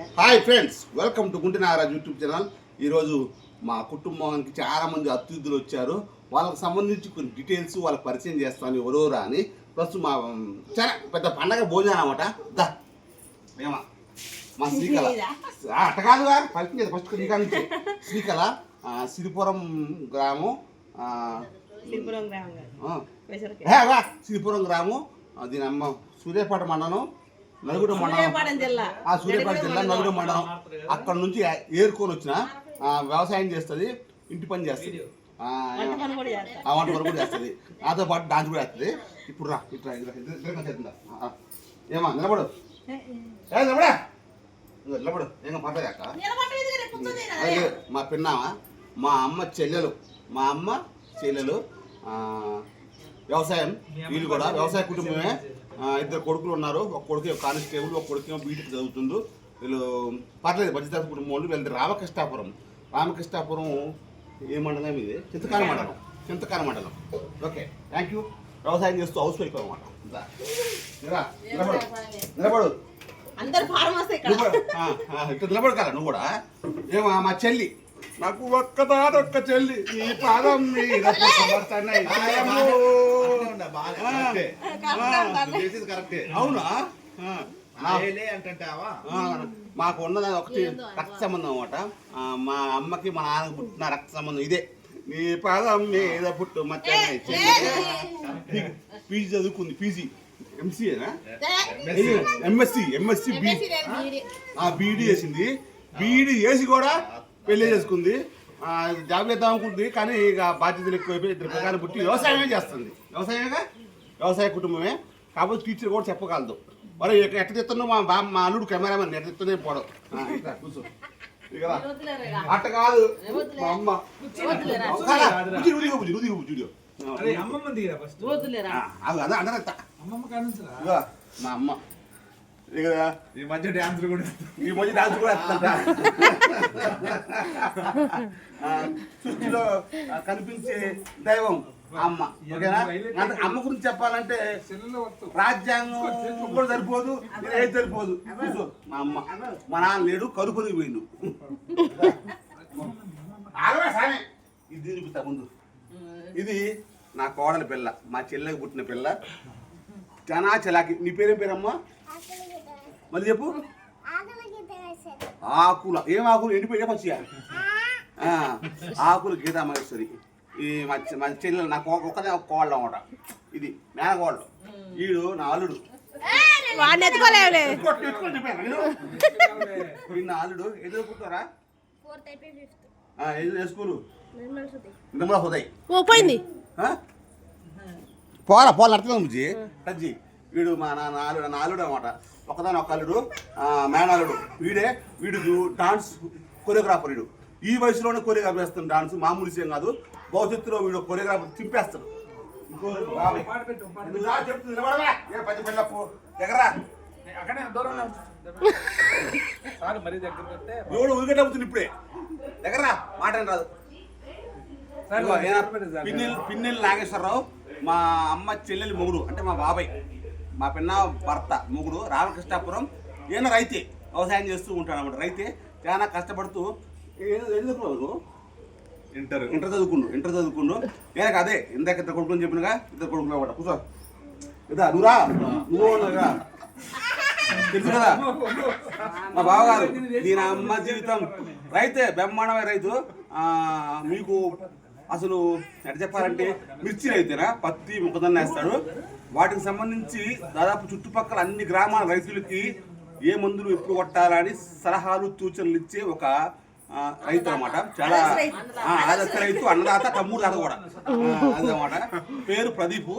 Hi friends welcome to Gunti Nagaraj YouTube channel. ఈరోజు మా కుటుంబానికి చాలా మంది అతిథులు వచ్చారు. వాళ్ళకి సంబంధించి కొన్ని డీటెయిల్స్ వాళ్ళకి పరిచయం చేస్తాను ఎవరోరా అని. ప్రస్తుతం మా చాలా పెద్ద పండగ భోజనం అనమాట దా ఏమా మా శ్రీకళ. అట్ట కాదు గారు పరిచయం చేద్దాం. ఫస్ట్ శ్రీకళ నుంచి. శ్రీకళ సిరిపురం గ్రామం సిరిపురం గ్రామం దీని అమ్మ సూర్యాపేట మండలం. నలుగురు మండలం. ఆ సూర్యాపేట జిల్లా నలుగురు మండలం. అక్కడ నుంచి ఏరుకొని వచ్చిన ఆ, వ్యవసాయం చేస్తుంది ఇంటి పని చేస్తుంది. ఆ, వంట పని కూడా చేస్తుంది. నాతో పాటు డాన్స్ కూడా చేస్తుంది. ఇప్పుడు రా ఇట్లా. ఏమా నిలబడు. ఏ నిలబడా. నిలబడు. ఏం పట్టదాక అలాగే మా పిన్నామ మా అమ్మ చెల్లెలు. మా అమ్మ చెల్లెలు. ఆ, వ్యవసాయం వీళ్ళు కూడా వ్యవసాయ కుటుంబమే. ఇద్దరు కొడుకులు ఉన్నారు. ఒక కొడుకు కానిస్టేబుల్ ఒక కొడుకు బీటెక్ చదువుతుండు. వీళ్ళు పర్లేదు మధ్యతరగతి కుటుంబం వాళ్ళు. వీళ్ళది రామకృష్ణాపురం. రామకృష్ణాపురం ఏ మండలం ఇది? చింతకాల మండలం. చింతకాల మండలం. Okay thank you. వ్యవసాయం చేస్తూ హౌస్ వైఫ్ అనమాట. నిలబడు. నిలబడు. అందరు ఇక్కడ. నిలబడు. కదా నువ్వు కూడా. ఏమా మా చెల్లి. నాకు ఒక్కదానొక్క చెల్లి. ఈ పాదం మీద అవునా? మాకు ఉన్నది ఒకటి రక్త సంబంధం అనమాట మా అమ్మకి మా నాన్నకి పుట్టిన రక్త సంబంధం ఇదే. నీ పాదం మీద పుట్టు మచ్చని పీజీ చదువుకుంది. పీజీ. ఎంసీఏనా ఎంఎస్సి ఎంఎస్సి బీ ఆ బీఈడీ చేసింది. బీఈడీ చేసి కూడా పెళ్ళి చేసుకుంది. జాబ్ చేద్దాం అనుకుంటుంది కానీ ఇక బాధ్యతలు ఎక్కువైపోయి ఇద్దరు ప్రకారం పుట్టి వ్యవసాయమే చేస్తుంది. వ్యవసాయమేగా? వ్యవసాయ కుటుంబమే. కాకపోతే టీచర్ కూడా చెప్పగలదు. మరి ఎట్ట చెప్తున్నావు మా బా మా అల్లుడు కెమెరామెన్? ఎట్ట చెప్తూనే పోవడం కూర్చో. అట్ట కాదు. మా అమ్మ. అరే అమ్మమ్మ అది అందరూ మా అమ్మ. ఈ మధ్య డాన్స్ కూడా ఈ మధ్య డాన్స్ కూడా సృష్టిలో ఆ, కనిపించే దైవం అమ్మ. ఓకేనా? అమ్మ గురించి చెప్పాలంటే రాజ్యాంగం కూడా సరిపోదు ఏది సరిపోదు. కూర్చో మా అమ్మ. మా నాన్న లేడు కరుకొని పోయిండు. ఇది చూపిస్తా ముందు. ఇది నా కోడలి పిల్ల మా చెల్లెకి పుట్టిన పిల్ల. చాలా చలాకి నీ పేరేం పేరమ్మా? మళ్ళీ చెప్పు. ఆకుల. ఏం ఆకులు? ఎండిపోయా మంచిగా ఆ, ఆకులు గీతా మహేశ్వరి ఈ మా చె- మా చెల్లెలు నాకు ఒక- ఒక్కదే ఒక కోళ్ళ అనమాట ఇది మేనకోళ్ళు వీడు నా అల్లుడు. వాడిని ఎత్తుకోలేవులే. ఎత్తుకోండి, ఎత్తుకోండి చెప్పాను నేను. వీడు నా అల్లుడు. ఎదుర్కొంటారా ఏ స్కూలు? నిర్మలా హృదయ్ పోయింది? పోరా పోలా అర్థం బుజ్జి. టజ్జి వీడు మా నా నాలుడు నాలుడు అనమాట ఒకదాని ఒక అల్లుడు ఆ, మేనల్లుడు. వీడే వీడు డాన్స్ కొరియోగ్రాఫర్ వీడు. ఈ వయసులోనే కొరియోగ్రాఫర్ చేస్తాడు డాన్స్ మామూలు విషయం కాదు. భవిష్యత్తులో వీడు కొరియోగ్రాఫర్ చింపేస్తాడు. ఎవడు ఊరికేటవుతుంది ఇప్పుడే. ఎగరా మాట ఏం రాదు. పిన్నెల్లి నాగేశ్వరరావు మా అమ్మ చెల్లెలి మొగుడు అంటే మా బాబాయ్. మా పిన్న భర్త మొగుడు రామకృష్ణాపురం. ఈయన రైతే వ్యవసాయం చేస్తూ ఉంటాడు అన్నమాట. రైతే చాలా కష్టపడుతూ నువ్వు? ఇంటర్. ఇంటర్ చదువుకుండు ఇంటర్ చదువుకుండు. ఈయనకు అదే ఇందాక ఇద్దరు కొడుకుని చెప్పినగా ఇద్దరు కొడుకులు అన్నమాట. కూర్చో. ఇదా నువ్వురా నువ్వు. తెలుసు కదా? మా బావగారు దీని అమ్మ జీవితం. రైతే బ్రహ్మాండమైన రైతు. మీకు అసలు ఎట్లా చెప్పాలంటే మిర్చి రైతేనా పత్తి మొక్కదన్న వేస్తాడు. వాటికి సంబంధించి దాదాపు చుట్టుపక్కల అన్ని గ్రామాల రైతులకి ఏ మందులు ఎప్పుడు కొట్టాలని సలహాలు సూచనలు ఇచ్చే ఒక రైతు అన్నమాట చాలా ఆదర్శ రైతు అన్నదాత తమ్ముడు దాత కూడా. ఆ, పేరు ప్రదీపు.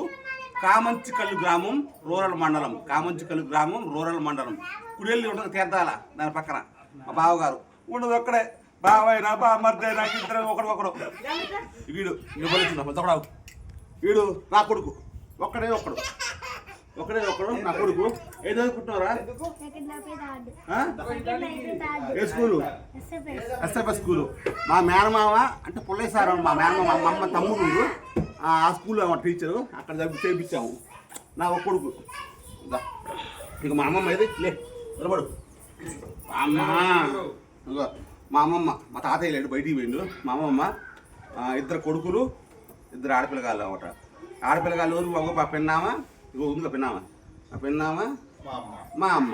కామంచికల్లు గ్రామం రూరల్ మండలం. కామంచికల్లు గ్రామం రూరల్ మండలం. కుడెల్లి ఉంటుంది తీర్థాల దాని పక్కన మా బావగారు. ఉండదు ఒక్కడే బాబాయ్ నా బా మర్దే నాకు ఇద్దరు ఒకడు ఒకడు. వీడు నిబలించిన వీడు నా కొడుకు. ఒక్కడే ఒక్కడు. ఒకడే ఒక్కడు నా కొడుకు. ఏదో చదువుకుంటున్నారా ఏ స్కూలు? SFS school. మా మేనమామ అంటే పుల్లయ్య సార్ మా మేనమామ మా అమ్మ తమ్ముడు ఆ స్కూల్లో మా టీచరు అక్కడ చదివి చేయించాము నా ఒక కొడుకు. ఇంకా ఇక మా అమ్మమ్మ అయితే లే నిలబడు. అమ్మా. మా అమ్మమ్మ మా తాతయ్య లేడు బయటికి పోయిండు? మా అమ్మమ్మ ఆ, ఇద్దరు కొడుకులు ఇద్దరు ఆడపిల్లగాళ్ళు అనమాట ఆడపిల్లగాళ్ళు ఊరు ఒక మా పెన్నామ ఇగో ఉందిగా పెన్నామ. ఆ పెన్నామ మా అమ్మ.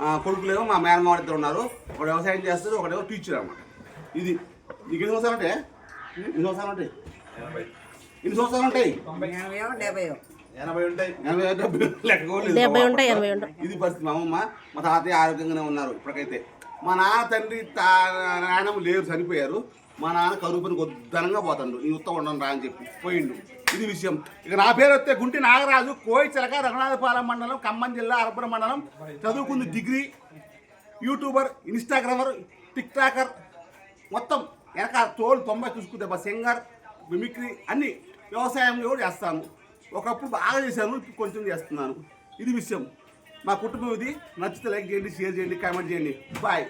ఆ, కొడుకులేమో మా మేనమామ ఇద్దరు ఉన్నారు. ఒకడు వ్యవసాయం చేస్తారు ఒకడేమో టీచర్ అనమాట ఇది నీకు ఎన్ని సంవత్సరాలు ఉంటాయి? ఎన్ని సంవత్సరాలు ఉంటాయి? ఎన్ని సంవత్సరాలు ఉంటాయి? ఎనభై ఉంటాయి. ఎనభై డెబ్బై. ఇది పరిస్థితి. మా అమ్మమ్మ మా తాతయ్య ఆరోగ్యంగానే ఉన్నారు ఇప్పటికైతే. మా నాన్న తండ్రి తా నాయనమ్మ లేరు చనిపోయారు. మా నాన్న కరువు పని గొద్దనంగా పోతాడు. నీ ఉత్త ఉండను రా అని చెప్పి పోయిండు. ఇది విషయం. ఇక నా పేరు వస్తే గుంటి నాగరాజు కోయిచలక రఘునాథపాలెం మండలం ఖమ్మం జిల్లా అరపుర మండలం. చదువుకుంది degree YouTuber Instagrammer TikToker మొత్తం వెనక తోలు తొంభై చూసుకుంటే బా సింగర్ మిమిక్రీ అన్ని వ్యవసాయం కూడా చేస్తాను. ఒకప్పుడు బాగా చేశాను కొంచెం చేస్తున్నాను. ఇది విషయం. మా కుటుంబం ఇది. నచ్చితే లైక్ చేయండి షేర్ చేయండి కామెంట్ చేయండి. బాయ్